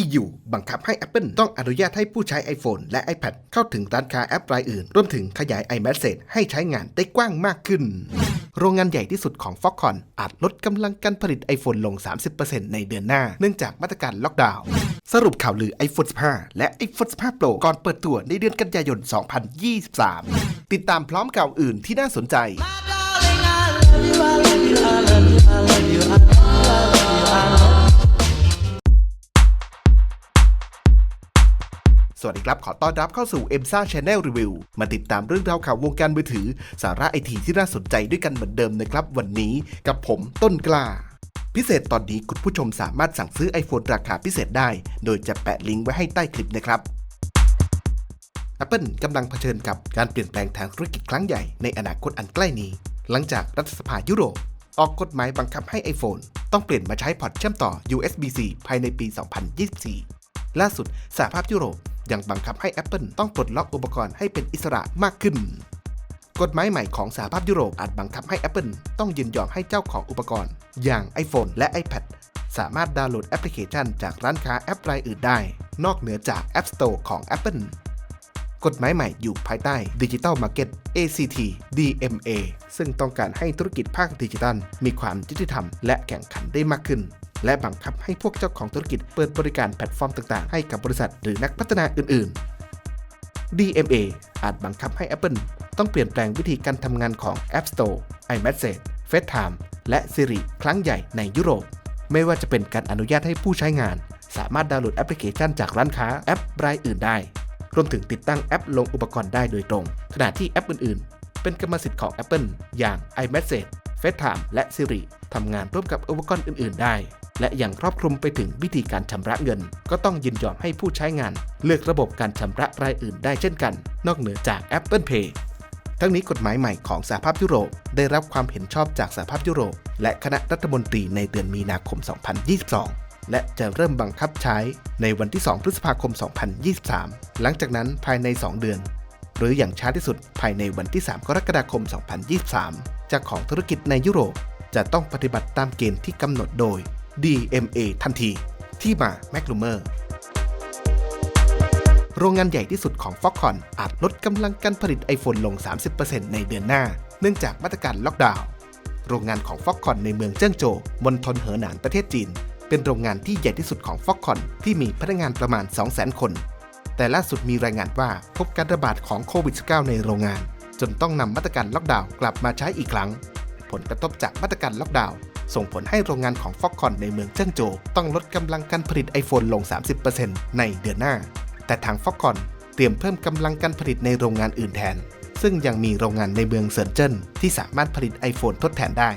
EU บังคับให้ Apple ต้องอนุญาตให้ผู้ใช้ iPhone และ iPad เข้าถึงร้านค้าแอปรายอื่น รวมถึงขยาย iMessage ให้ใช้งานได้กว้างมากขึ้น โรงงานใหญ่ที่สุดของ Foxconn อาจลดกำลังการผลิต iPhone ลง 30%ในเดือนหน้า เนื่องจากมาตรการล็อกดาวน์สรุปข่าวลือ iPhone 15 และ iPhone 15 Pro ก่อนเปิดตัวในเดือนกันยายน 2023 ติดตามพร้อมข่าวอื่นที่น่าสนใจ สวัสดีครับ ขอต้อนรับเข้าสู่ e m s a Channel Review มาติดตามเรื่องราวข่าววงการมือถือ สาระไอทีที่น่าสนใจด้วยกันเหมือนเดิมนะครับ วันนี้กับผมต้นกล้า พิเศษตอนนี้คุณผู้ชมสามารถสั่งซื้อ iPhone ราคาพิเศษได้ โดยจะแปะลิงก์ไว้ให้ใต้คลิปนะครับ Apple กำลังเผชิญกับการเปลี่ยนแปลงทางธุรกิจครั้งใหญ่ในอนาคตอันใกล้นี้ หลังจากรัฐสภายุโรปออกกฎหมายบังคับให้ iPhone ต้องเปลี่ยนมาใช้พอร์ตเชื่อมต่อ USB-C ภายในปี 2024 ล่าสุดสหภาพยุโรป ยังบังคับให้ Apple ต้องปลดล็อกอุปกรณ์ให้เป็นอิสระมากขึ้น กฎหมายใหม่ของสหภาพยุโรปอาจบังคับให้ Apple ต้องยินยอมให้เจ้าของอุปกรณ์ อย่าง iPhone และ iPad สามารถดาวน์โหลดแอปพลิเคชันจากร้านค้าแอปรายอื่นได้ นอกเหนือจาก App Store ของ Apple กฎหมายใหม่อยู่ภายใต้ Digital Market ACT DMA ซึ่งต้องการให้ธุรกิจภาคดิจิทัลมีความยุติธรรมและแข่งขันได้มากขึ้น และบังคับให้พวกเจ้าของธุรกิจเปิดบริการแพลตฟอร์มต่างๆ ให้กับบริษัทหรือนักพัฒนาอื่น ๆ DMA อาจบังคับให้ Apple ต้องเปลี่ยนแปลงวิธีการทำงานของ App Store iMessage FaceTime และ Siri ครั้งใหญ่ในยุโรป ไม่ว่าจะเป็นการอนุญาตให้ผู้ใช้งาน สามารถดาวน์โหลดแอปพลิเคชันจากร้านค้าแอปรายอื่นได้ รวมถึงติดตั้งแอปลงอุปกรณ์ได้โดยตรง ขณะที่แอปอื่น ๆ เป็นกรรมสิทธิ์ของ Apple อย่าง iMessage FaceTime และ Siri ทำงานร่วมกับอุปกรณ์อื่น ๆ ได้ และยังครอบคลุมไปถึงวิธีการชำระเงิน ก็ต้องยินยอมให้ผู้ใช้งาน เลือกระบบการชำระรายอื่นได้เช่นกัน นอกเหนือจาก Apple Pay ทั้งนี้กฎหมายใหม่ของสหภาพยุโรป ได้รับความเห็นชอบจากสหภาพยุโรป และคณะรัฐมนตรีในเดือนมีนาคม 2022 และจะเริ่มบังคับใช้ในวันที่ 2 พฤษภาคม 2023 หลังจากนั้นภายใน 2 เดือน หรืออย่างช้าที่สุดภายในวันที่ 3 กรกฎาคม 2023 จากของธุรกิจในยุโรป จะต้องปฏิบัติตามเกณฑ์ที่กำหนดโดย DMA ทันที ที่มา m c l u m e r โรงงานใหญ่ที่สุดของ Foxconn อาจลดกำลังการผลิต iPhone ลง 30%ในเดือนหน้า เนื่องจากมาตรการล็อกดาวน์ โรงงานของ Foxconn ในเมืองเจิ้งโจว มณฑลเหอหนานประเทศจีน เป็นโรงงานที่ใหญ่ที่สุดของ Foxconn ที่มีพนักงานประมาณ 200,000 คน แต่ล่าสุดมีรายงานว่าพบการระบาดของโควิด -19 ในโรงงาน จนต้องนำมาตรการล็อกดาวน์กลับมาใช้อีกครั้ง ผลกระทบจากมาตรการล็อกดาวน์ ส่งผลให้โรงงานของ Foxconn ในเมืองเจิ้งโจวต้องลดกำลังการผลิต iPhone ลง 30%ในเดือนหน้า แต่ทาง Foxconn เตรียมเพิ่มกำลังการผลิตในโรงงานอื่นแทน ซึ่งยังมีโรงงานในเมืองเซินเจิ้นที่สามารถผลิต iPhone ทดแทนได้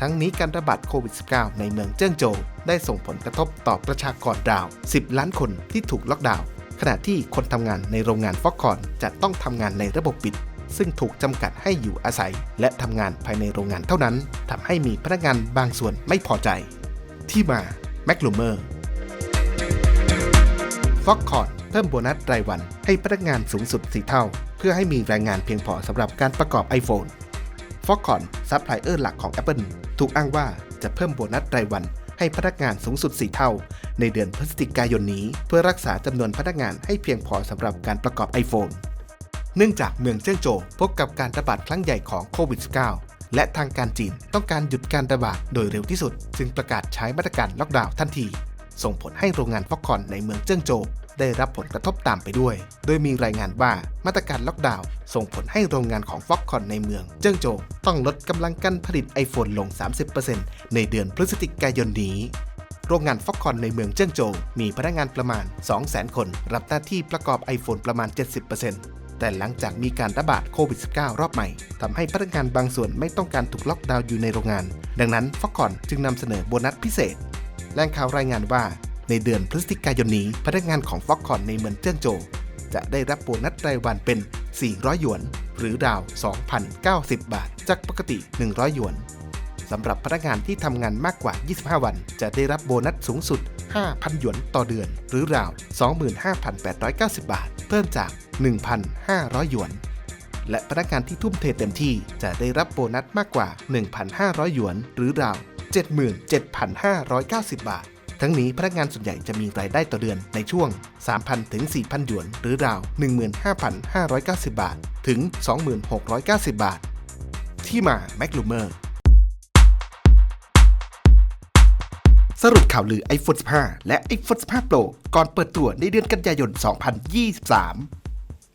ทั้งนี้การระบาดโควิด -19 ในเมืองเจิ้งโจวได้ส่งผลกระทบต่อประชากรราว 10 ล้านคนที่ถูกล็อกดาวน์ขณะที่คนทำงานในโรงงานฟอกคอนจะต้องทำงานในระบบปิด ซึ่งถูกจำกัดให้อยู่อาศัย และทำงานภายในโรงงานเท่านั้นทำให้มีพนักงานบางส่วนไม่พอใจ ที่มาแมคลูเมอร์ฟอกคอนเพิ่มโบนัสรายวันให้พนักงานสูงสุด4เท่า เพื่อให้มีแรงงานเพียงพอสำหรับการประกอบ iPhone ฟอกคอนซัพพลายเออร์หลักของ Apple ถูกอ้างว่าจะเพิ่มโบนัสรายวันให้พนักงานสูงสุด 4 เท่า ในเดือนพฤศจิกายนนี้ เพื่อรักษาจำนวนพนักงานให้เพียงพอสำหรับการประกอบ iPhone เนื่องจากเมืองเจิ้งโจวพบกับการระบาดครั้งใหญ่ของโควิด -19 และทางการจีนต้องการหยุดการระบาดโดยเร็วที่สุด จึงประกาศใช้มาตรการล็อกดาวน์ทันที ส่งผลให้โรงงานฟอกคอนในเมืองเจิ้งโจวได้รับผลกระทบตามไปด้วย โดยมีรายงานว่ามาตรการล็อกดาวน์ส่งผลให้โรงงานของฟอกคอนในเมือง เจิ้งโจวต้องลดกำลังการผลิต iPhone ลง 30%ในเดือนพฤศจิกายนนี้ โรงงานฟอกคอนในเมืองเจิ้งโจวมีพนักงานประมาณ 200,000 คน รับหน้าที่ประกอบ iPhone ประมาณ 70% แต่หลังจากมีการระบาดโควิด -19 รอบใหม่ทำให้พนักงานบางส่วนไม่ต้องการถูกล็อกดาวน์อยู่ในโรงงาน ดังนั้นฟอกคอนจึงนำเสนอโบนัสพิเศษแหล่งข่าวรายงานว่า ในเดือนพฤศจิกายนนี้ พนักงานของฟอกคอนในเมืองเจิ้งโจวจะได้รับโบนัสรายวันเป็น 400 หยวน หรือราว 2,090 บาท จากปกติ 100 หยวนสำหรับพนักงานที่ทำงานมากกว่า 25 วัน จะได้รับโบนัสสูงสุด 5,000 หยวนต่อเดือน หรือราว 25,890 บาท เพิ่มจาก 1,500 หยวน และพนักงานที่ทุ่มเทเต็มที่จะได้รับโบนัสมากกว่า 1,500 หยวน หรือราว 77,590 บาท ทั้งนี้พนักงานส่วนใหญ่จะมีรายได้ต่อเดือนในช่วง 3,000 ถึง 4,000 หยวน หรือราว 15,590 บาท ถึง 2690 บาท ที่มา m a c l u m e r สรุปข่าวลือ iPhone 15 และ iPhone 15 Pro ก่อนเปิดตัวในเดือนกันยายน 2023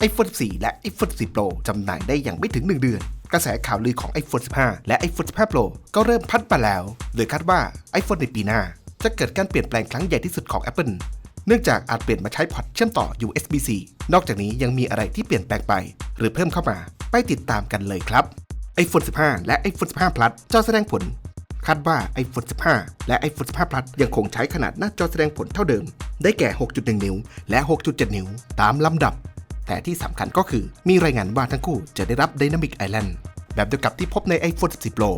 iPhone 14 และ iPhone 14 Pro จำหน่ายได้อย่างไม่ถึง 1 เดือน กระแสข่าวลือของ iPhone 15 และ iPhone 15 Pro ก็เริ่มพัดมาแล้ว โดยคาดว่า iPhone ในปีหน้า จะเกิดการเปลี่ยนแปลงครั้งใหญ่ที่สุดของ Apple เนื่องจากอาจเปลี่ยนมาใช้พอร์ตเชื่อมต่อ USB-C นอกจากนี้ยังมีอะไรที่เปลี่ยนแปลงไป หรือเพิ่มเข้ามา ไปติดตามกันเลยครับ iPhone 15 และ iPhone 15 Plus จอแสดงผล คาดว่า iPhone 15 และ iPhone 15 Plus ยังคงใช้ขนาดหน้าจอแสดงผลเท่าเดิม ได้แก่ 6.1 นิ้ว และ 6.7 นิ้ว ตามลำดับ แต่ที่สำคัญก็คือมีรายงานว่าทั้งคู่จะได้รับ Dynamic Island แบบเดียวกับที่พบใน iPhone 14 Pro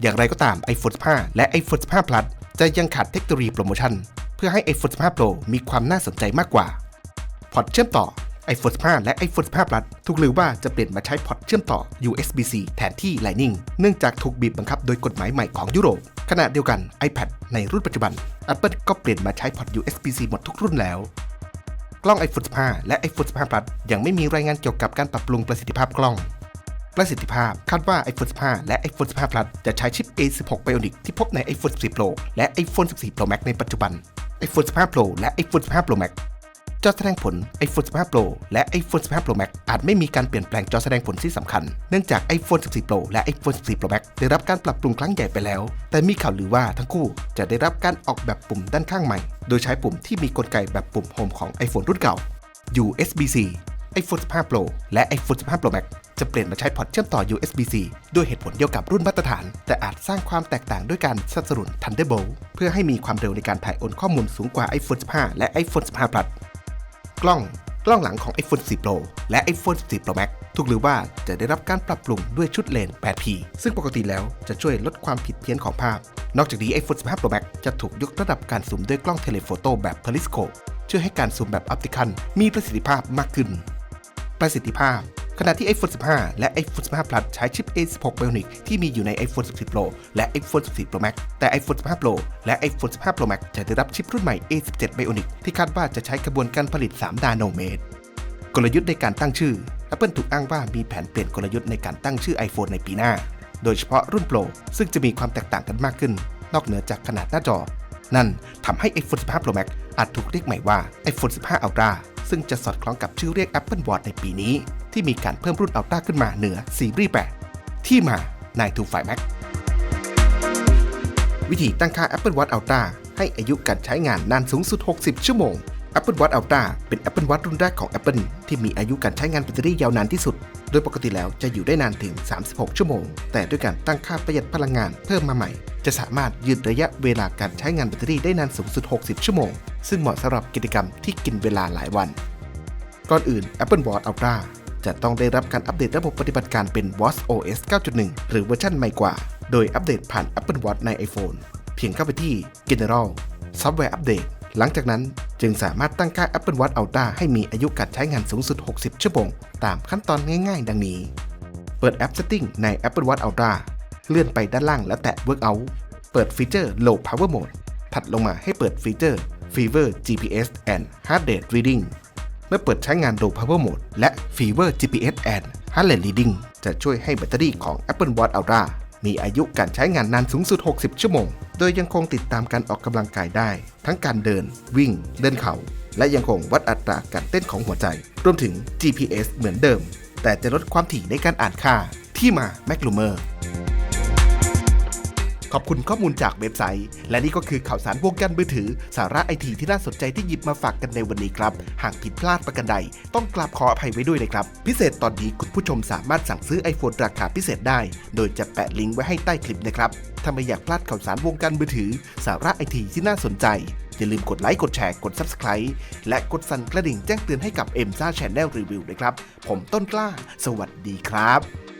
อย่างไรก็ตาม iPhone 15 และ iPhone 15 Plus จะยังขาดเทคโนโลยีโปรโมชั่น เพื่อให้ iPhone 15 Pro มีความน่าสนใจมากกว่า พอร์ตเชื่อมต่อ iPhone 15 และ iPhone 15 Plus ถูกลือว่าจะเปลี่ยนมาใช้พอร์ตเชื่อมต่อ USB-C แทนที่ Lightning เนื่องจากถูกบีบบังคับโดยกฎหมายใหม่ของยุโรป ขณะเดียวกัน iPad ในรุ่นปัจจุบัน Apple ก็เปลี่ยนมาใช้พอร์ต USB-C หมดทุกรุ่นแล้ว กล้อง iPhone 15 และ iPhone 15 Plus ยังไม่มีรายงานเกี่ยวกับการปรับปรุงประสิทธิภาพกล้อง ประสิทธิภาพคาดว่า iPhone 15 และ iPhone 15 Plus จะใช้ชิป A16 Bionic ที่พบใน iPhone 14 Pro และ iPhone 14 Pro Max ในปัจจุบัน iPhone 15 Pro และ iPhone 15 Pro Max จอแสดงผล iPhone 15 Pro และ iPhone 15 Pro Max อาจไม่มีการเปลี่ยนแปลงจอแสดงผลที่สำคัญ เนื่องจาก iPhone 14 Pro และ iPhone 14 Pro Max ได้รับการปรับปรุงครั้งใหญ่ไปแล้ว แต่มีข่าวลือว่าทั้งคู่จะได้รับการออกแบบปุ่มด้านข้างใหม่ โดยใช้ปุ่มที่มีกลไกแบบปุ่มโฮมของ iPhone รุ่นเก่า USB-C iPhone 15 Pro และ iPhone 15 Pro Max จะเปลี่ยนมาใช้พอร์ตเชื่อมต่อ USB-C ด้วยเหตุผลเดียวกับรุ่นมาตรฐาน แต่อาจสร้างความแตกต่างด้วยการสนับสนุน Thunderbolt เพื่อให้มีความเร็วในการถ่ายโอนข้อมูลสูงกว่า iPhone 15 และ iPhone 15 Plus กล้องกล้องหลังของ iPhone 14 Pro และ iPhone 14 Pro Max ถูกหรือว่าจะได้รับการปรับปรุงด้วยชุดเลนส์ 8P ซึ่งปกติแล้วจะช่วยลดความผิดเพี้ยนของภาพ นอกจากนี้ iPhone 15 Pro Max จะถูกยกระดับการซูมด้วยกล้องเทเลโฟโต้แบบ Periscope ช่วยให้การซูมแบบออปติคันมีประสิทธิภาพมากขึ้น ประสิทธิภาพ ขณะที่ iPhone 15 และ iPhone 15 Plus ใช้ชิป A16 Bionic ที่มีอยู่ใน iPhone 14 Pro และ iPhone 14 Pro Max แต่ iPhone 15 Pro และ iPhone 15 Pro Max จะได้รับชิปรุ่นใหม่ A17 Bionic ที่คาดว่าจะใช้กระบวนการผลิต 3 นาโนเมตร กลยุทธ์ในการตั้งชื่อ Apple ถูกอ้างว่ามีแผนเปลี่ยนกลยุทธ์ในการตั้งชื่อ iPhone ในปีหน้า โดยเฉพาะรุ่น Pro ซึ่งจะมีความแตกต่างกันมากขึ้น นอกเหนือจากขนาดหน้าจอ นั่นทำให้ iPhone 15 Pro Max อาจถูกเรียกใหม่ว่า iPhone 15 Ultra ซึ่งจะสอดคล้องกับชื่อเรียก Apple Watch ในปีนี้ ที่มีการเพิ่มรุ่น Ultra ขึ้นมาเหนือซีรีส์8ที่มา925 Max วิธีตั้งค่า Apple Watch Ultra ให้อายุการใช้งานนานสูงสุด 60 ชั่วโมง Apple Watch Ultra เป็น Apple Watch รุ่นแรกของ Apple ที่มีอายุการใช้งานแบตเตอรี่ยาวนานที่สุด โดยปกติแล้วจะอยู่ได้นานถึง 36 ชั่วโมง แต่ด้วยการตั้งค่าประหยัดพลังงานเพิ่มมาใหม่ จะสามารถยืดระยะเวลาการใช้งานแบตเตอรี่ได้นานสูงสุด 60 ชั่วโมง ซึ่งเหมาะสำหรับกิจกรรมที่กินเวลาหลายวัน ก่อนอื่น Apple Watch Ultra จะต้องได้รับการอัปเดตระบบปฏิบัติการเป็น Watch OS 9.1 หรือเวอร์ชันใหม่กว่า โดยอัปเดตผ่าน Apple Watch ใน iPhone เพียงเข้าไปที่ General Software Update หลังจากนั้นจึงสามารถตั้งค่า Apple Watch Ultra ให้มีอายุการใช้งานสูงสุด 60 ชั่วโมง ตามขั้นตอนง่ายๆ ดังนี้ เปิดแอป Setting ใน Apple Watch Ultra เลื่อนไปด้านล่างแล้วแตะ Workout เปิดฟีเจอร์ Low Power Mode ถัดลงมาให้เปิดฟีเจอร์ Fever GPS and Heart Rate Reading เมื่อเปิดใช้งาน Low Power Mode และ Fever GPS and Heart Rate Reading จะช่วยให้แบตเตอรี่ของ Apple Watch Ultra มีอายุการใช้งานนานสูงสุด 60 ชั่วโมง โดยยังคงติดตามการออกกำลังกายได้ ทั้งการเดิน วิ่ง เดินเขาและยังคงวัดอัตราการเต้นของหัวใจ รวมถึง GPS เหมือนเดิม แต่จะลดความถี่ในการอ่านค่าที่มา m a c l u m e r ขอบคุณข้อมูลจากเว็บไซต์ และนี่ก็คือข่าวสารวงการมือถือ สาระไอทีที่น่าสนใจที่หยิบมาฝากกันในวันนี้ครับ หากผิดพลาดประกันใด ต้องกราบขออภัยไว้ด้วยนะครับ พิเศษตอนนี้คุณผู้ชมสามารถสั่งซื้อ iPhone ราคาพิเศษได้ โดยจะแปะลิงก์ไว้ให้ใต้คลิปนะครับถ้าไม่อยากพลาดข่าวสารวงการมือถือ สาระไอทีที่น่าสนใจอย่าลืมกดไลค์ กดแชร์ กด Subscribe และกดสั่นกระดิ่งแจ้งเตือนให้กับ m อ็มซ่าช n แนลรีวิวด้วยครับ ผมต้นกล้า สวัสดีครับ